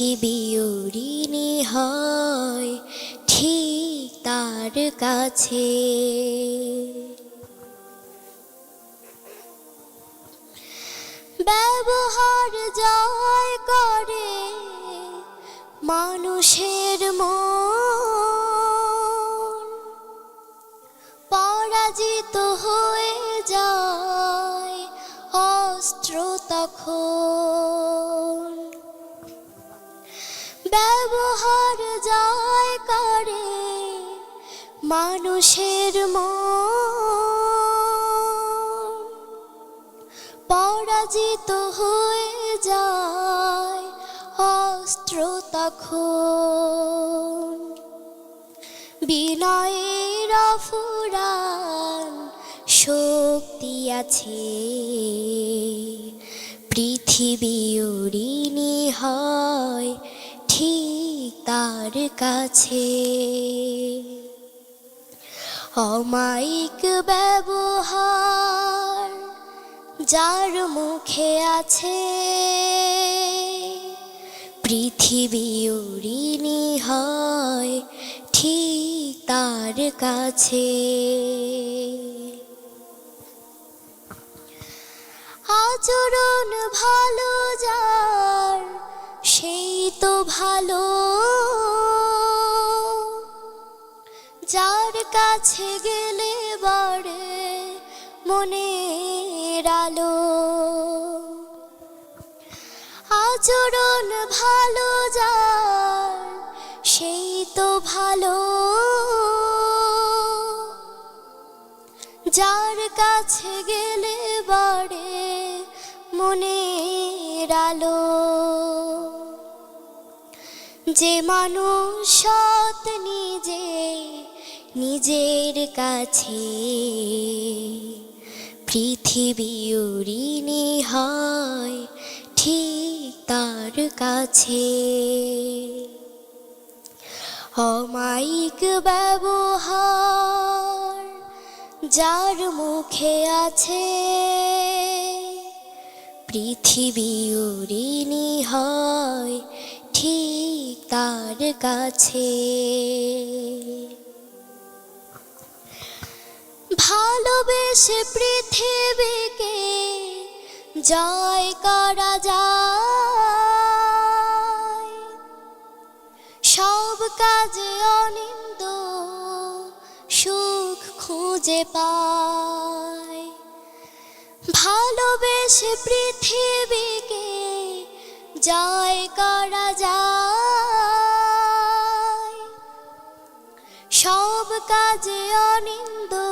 পৃথিবী হয় ঠিক তার কাছে। ব্যবহার জয় করে মানুষের মন। পরাজিত হয়ে যায় অস্ত্র তখন। মানুষের মন পরাজিত হয়ে যায় অস্ত্র তখন বিনয়ের ফুরান শক্তি আছে, পৃথিবী ঋণী হয় ঠিক তার কাছে। অমায়িক ব্যবহার যার মুখে আছে পৃথিবী ঋণী হয় ঠিক তার কাছে। আচরণ ভালো যার, সেই তো ভালো কাছে গেলে বাড়ে মনের আলো। আচরণ ভালো যার সেই তো ভালো। যার কাছে গেলে বাড়ে মনের আলো। যে মানুষ সৎ নিজে নিজের কাছে। পৃথিবী ঋণী হয় ঠিক তার কাছে। অমায়িক ব্যবহার যার মুখে আছে। পৃথিবী ঋণী হয় ঠিক তার কাছে। ভালোবেসে পৃথিবীকে জয় করা যায়। সব কাজে অনিন্দ সুখ খুঁজে পায়। ভালোবেসে পৃথিবীকে জয় করা যায়। সব কাজে অনিন্দ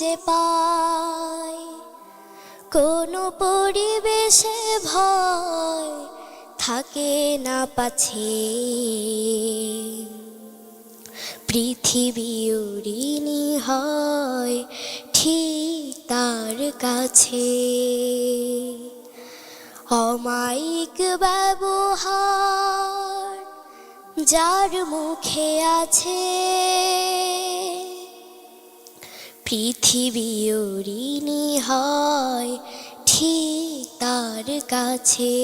খুঁজে পাই। কোনো পরিবেশে ভয় থাকে না পাছে। পৃথিবী ঋণী হয় ঠিক তার কাছে। অমায়িক ব্যবহার যার মুখে আছে পৃথিবী ঋণী হয় ঠিক তার কাছে।